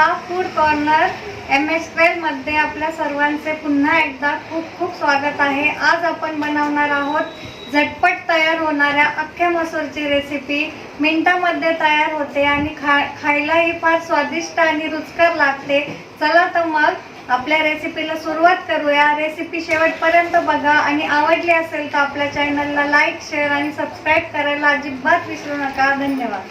चला food corner M एसमध्ये आपल्या सर्वांचे पुन्हा एकदा खूप खूप स्वागत आहे. आज आपण बनवणार आहोत झटपट तयार होणाऱ्या अख्ख्या मसूरची रेसिपी मिनटामध्ये तयार होते आणि खा खायलाही फार स्वादिष्ट आणि रुचकर लागते. चला तर मग आपल्या रेसिपीला सुरुवात करूया. रेसिपी शेवटपर्यंत बघा आणि आवडली असेल तर आपल्या चॅनलला लाईक शेअर आणि सबस्क्राईब करायला अजिबात विसरू नका. धन्यवाद.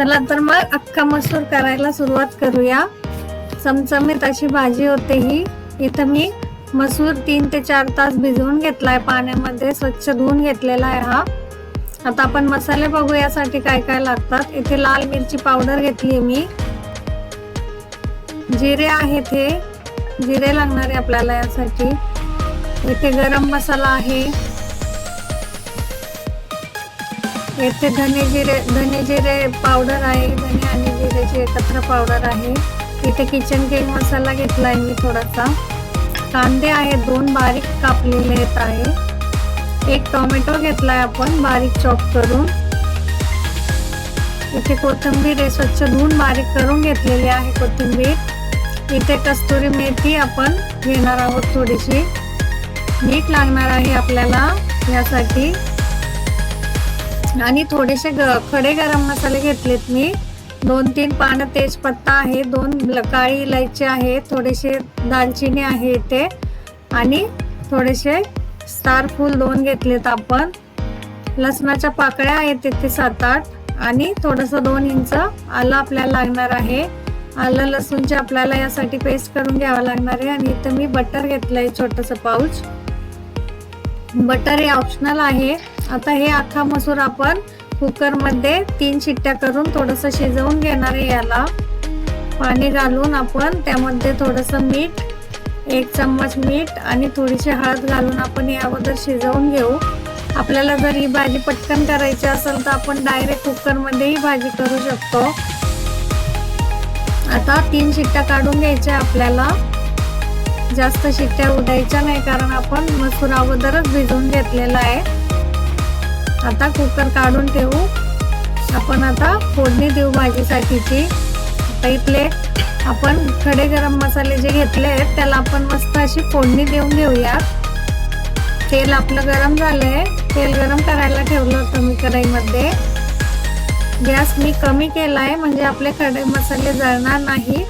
चला तर मग अख्खा मसूर करायला सुरुवात करूया. चमचमीत अशी भाजी होते ही. इथं मी मसूर तीन ते चार तास भिजवून घेतलाय. पाण्यामध्ये स्वच्छ धुवून घेतलेला आहे हा. आता आपण मसाले बघू यासाठी काय काय लागतात. इथे लाल मिरची पावडर घेतली मी. जिरे आहेत हे. जिरे लागणार आहे आपल्याला यासाठी. इथे गरम मसाला आहे. येथे धने जिरे धने जिरे पावडर आहे धने आणि जिरेची एकत्र पावडर आहे. इथे किचन किंग मसाला घेतलाय मी थोडासा. कांदे आहेत दोन बारीक कापलेले आहेत आहे. एक टोमॅटो घेतलाय आपण बारीक चॉप करून. इथे कोथिंबीर हे स्वच्छ धुवून बारीक करून घेतलेली आहे कोथिंबीर. इथे कस्तुरी मेथी आपण घेणार आहोत थोडीशी. मीठ लागणार आहे आपल्याला यासाठी. आणि थोडेसे ग खडे गरम मसाले घेतलेत मी. दोन तीन पानं तेजपत्ता आहे दोन काळी इलायची आहे थोडेसे दालचिनी आहे इथे. आणि थोडेसे स्टार फूल दोन घेतलेत आपण. लसणाच्या पाकळ्या आहेत तिथे सात आठ आणि थोडंसं दोन इंच आलं आपल्याला लागणार आहे. आलं लसूणची आपल्याला यासाठी पेस्ट करून घ्यावं लागणार आहे. आणि इथं मी बटर घेतलंय छोटंसं पाऊच. बटर हे ऑप्शनल आहे. आता हे अख्खा मसूर आपण कुकरमध्ये तीन शिट्ट्या करून थोडंसं शिजवून घेणार आहे याला. पाणी घालून आपण त्यामध्ये थोडंसं मीठ एक चम्मच मीठ आणि थोडीशी हळद घालून आपण हे अगोदर शिजवून घेऊ. आपल्याला जर ही भाजी पटकन करायची असेल तर आपण डायरेक्ट कुकरमध्ये ही भाजी करू शकतो. आता तीन शिट्ट्या काढून घ्यायच्या आपल्याला. जास्त शिट्ट्या उडायच्या नाही कारण आपण मसूर अगोदरच भिजवून घेतलेला आहे. आता कुकर काढून ठेवू. आपण आता फोडणी देऊ भाजीसाठीची आता प्लेट आपण खडे गरम मसाले जे घेतले आहेत त्याला आपण मस्त अशी फोडणी देऊन घेऊया तेल आपलं गरम झालंय. तेल गरम करायला ठेवलं होतं मी कढईमध्ये. गॅस मी कमी केलाय म्हणजे आपले खडे मसाले जळणार नाही.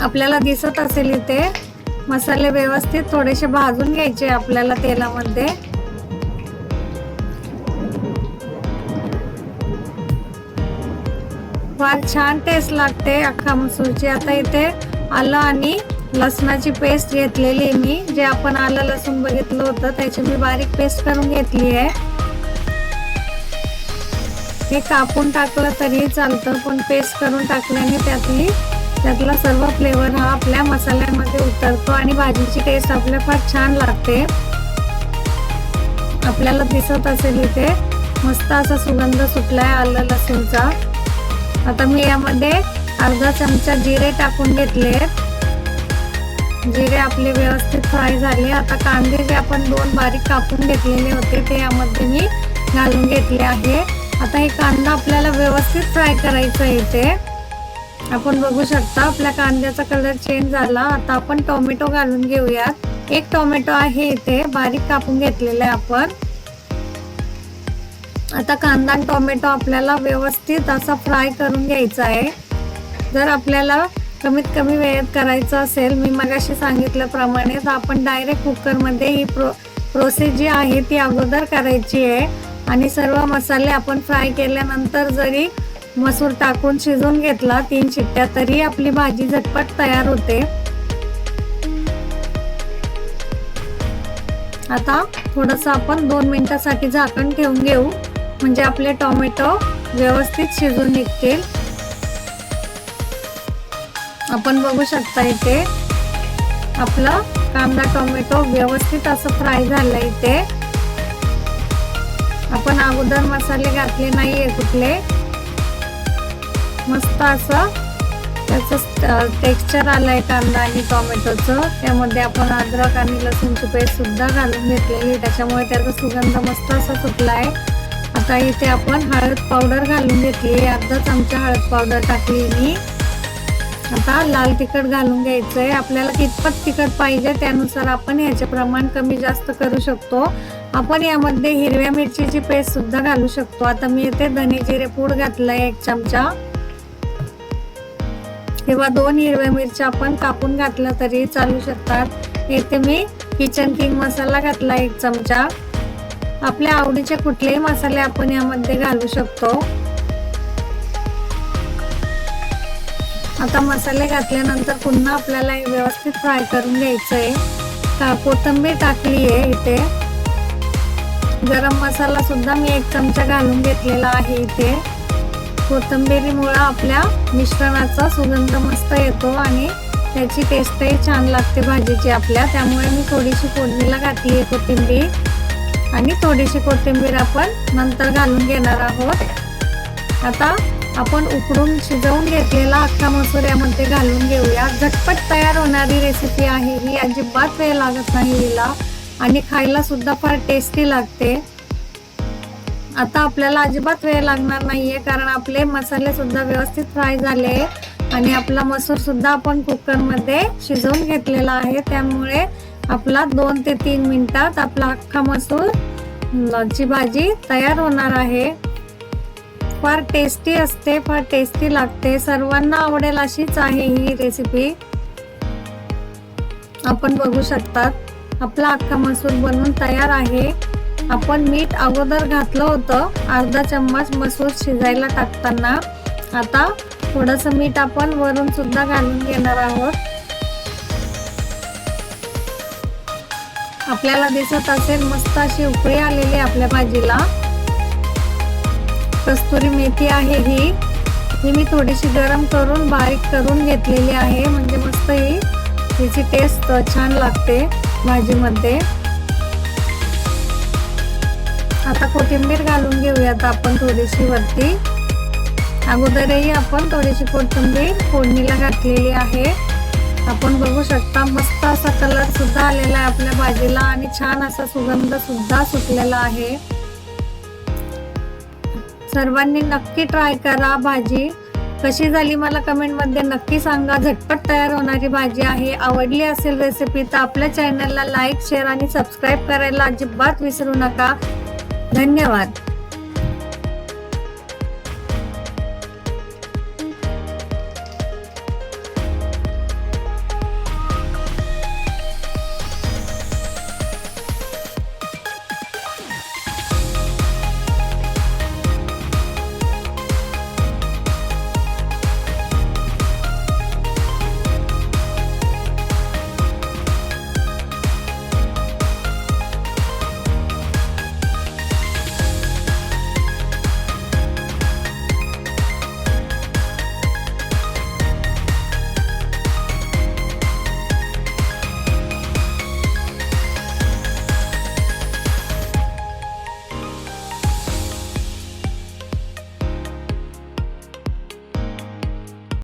आपल्याला दिसत असेल इथे. मसाले व्यवस्थित थोडेसे भाजून घ्यायचे आपल्याला तेलामध्ये. फार छान टेस्ट लागते अख्खा मसूरची. आता इथे आलं आणि लसणाची पेस्ट घेतलेली आहे मी. जे आपण आलं लसूण बघितलं होतं त्याची मी बारीक पेस्ट करून घेतली आहे. हे कापून टाकलं तरीही चालतं पण पेस्ट करून टाकल्याने त्यातली त्यातला सर्व फ्लेवर हा आपल्या मसाल्यामध्ये उतरतो आणि भाजीची टेस्ट आपल्या फार छान लागते. आपल्याला दिसत असेल इथे मस्त असा सुगंध सुटलाय आलं लसूणचा. आता मी यामध्ये अर्धा चमचा जिरे टाकून घेतले जिरे आपले व्यवस्थित फ्राय झाले. आता कांदे जे आपण दोन बारीक कापून घेतलेले होते ते यामध्ये मी घालून घेतले आहे. आता हे कांदा आपल्याला व्यवस्थित फ्राय करायचा आहे इथे. आपण बघू शकता आपल्या कांद्याचा कलर चेंज झाला. आता आपण टोमॅटो घालून घेऊयात. एक टोमॅटो आहे इथे बारीक कापून घेतलेला आहे आपण. आता कांदा आणि टोमॅटो आपल्याला व्यवस्थित असा फ्राय करून घ्यायचा आहे. जर आपल्याला कमीत कमी वेळेत करायचं असेल मी मगाशी सांगितल्याप्रमाणे तर आपण डायरेक्ट कुकरमध्ये ही प्रो प्रोसेस जी आहे ती अगोदर करायची आहे. आणि सर्व मसाले आपण फ्राय केल्यानंतर जरी मसूर टाकून शिजवून घेतला तीन शिट्ट्या तरी आपली भाजी झटपट तयार होते. आता थोडंसं आपण दोन मिनिटासाठी झाकण ठेवून घेऊ. म्हणजे आपले टोमॅटो व्यवस्थित शिजून निघतील. आपण बघू शकता इथे आपलं कांदा टोमॅटो व्यवस्थित असं फ्राय झालं इथे. आपण अगोदर मसाले घातले नाहीये कुठले. मस्त असं त्याचं टेक्स्चर आलंय कांदा आणि टोमॅटोचं. त्यामध्ये आपण अद्रक आणि लसूणची पेस्ट सुद्धा घालून घेतलेली त्याच्यामुळे त्याचा सुगंध मस्त असा सुटला आहे आता इथे आपण हळद पावडर घालून घेतली. अर्धा चमचा हळद पावडर टाकली मी. आता लाल तिखट घालून घ्यायचंय. आपल्याला कितपत तिखट पाहिजे त्यानुसार आपण याचे प्रमाण कमी जास्त करू शकतो. आपण यामध्ये हिरव्या मिरचीची पेस्ट सुद्धा घालू शकतो. आता मी इथे धने जिरे पूड घातलाय एक चमचा. किंवा दोन हिरव्या मिरच्या आपण कापून घातल्या तरी चालू शकतात. इथे मी किचन किंग मसाला घातला एक चमचा. आपल्या आवडीचे कुठलेही मसाले आपण यामध्ये घालू शकतो. आता मसाले घातल्यानंतर पुन्हा आपल्याला हे व्यवस्थित फ्राय करून घ्यायचं आहे कोथिंबीर टाकली आहे इथे. गरम मसाला सुद्धा मी एक चमचा घालून घेतलेला आहे इथे. कोथिंबिरीमुळं आपल्या मिश्रणाचा सुगंध मस्त येतो आणि त्याची टेस्टही छान लागते भाजीची आपल्या. त्यामुळे मी थोडीशी फोडणीला घातली आहे कोथिंबीर. आणि थोडीशी कोथिंबीर आपण नंतर घालून घेणार आहोत. आता आपण उकडून शिजवून घेतलेला अख्खा मसूर यामध्ये घालून घेऊया. झटपट तयार होणारी रेसिपी आहे ही. अजिबात वेळ लागत नाही हिला. आणि खायला सुद्धा फार टेस्टी लागते. आता आपल्याला अजिबात वेळ लागणार नाहीये कारण आपले मसाले सुद्धा व्यवस्थित फ्राय झाले. आणि आपला मसूर सुद्धा आपण कुकरमध्ये शिजवून घेतलेला आहे. त्यामुळे आपला दोन ते तीन मिनिटात आपला अख्खा मसूर ची भाजी तयार होणार आहे. फार टेस्टी असते फार टेस्टी लागते. सर्वांना आवडेल अशीच आहे ही रेसिपी आपण बघू शकतात आपला अख्खा मसूर बनवून तयार आहे. आपण मीठ अगोदर घातलं होतं अर्धा चम्मच मसूर शिजायला टाकताना. आता थोडस मीठ आपण वरून सुद्धा घालून घेणार आहोत. आपल्याला दिसत असेल मस्त अशी उकळी आलेली आपल्या भाजीला. कस्तुरी मेथी आहे ही. ही मी थोडीशी गरम करून बारीक करून घेतलेली आहे. म्हणजे मस्त ही तिची टेस्ट छान लागते भाजीमध्ये. आता कोथिंबीर घालून घेऊयात आपण थोडीशी वरती. अगोदरही आपण थोडीशी कोथिंबीर फोडणीला घातलेली आहे. आपण बघू शकता मस्त असा कलर सुद्धा आलेला आहे आपल्या भाजीला आणि छान असा सुगंध सुद्धा सुटलेला आहे. सर्वांनी नक्की ट्राय करा भाजी. कशी झाली मला कमेंटमध्ये नक्की सांगा. झटपट तयार होणारी भाजी आहे. आवडली असेल रेसिपी तर आपल्या चॅनलला लाईक शेअर आणि सबस्क्राईब करायला अजिबात विसरू नका. धन्यवाद.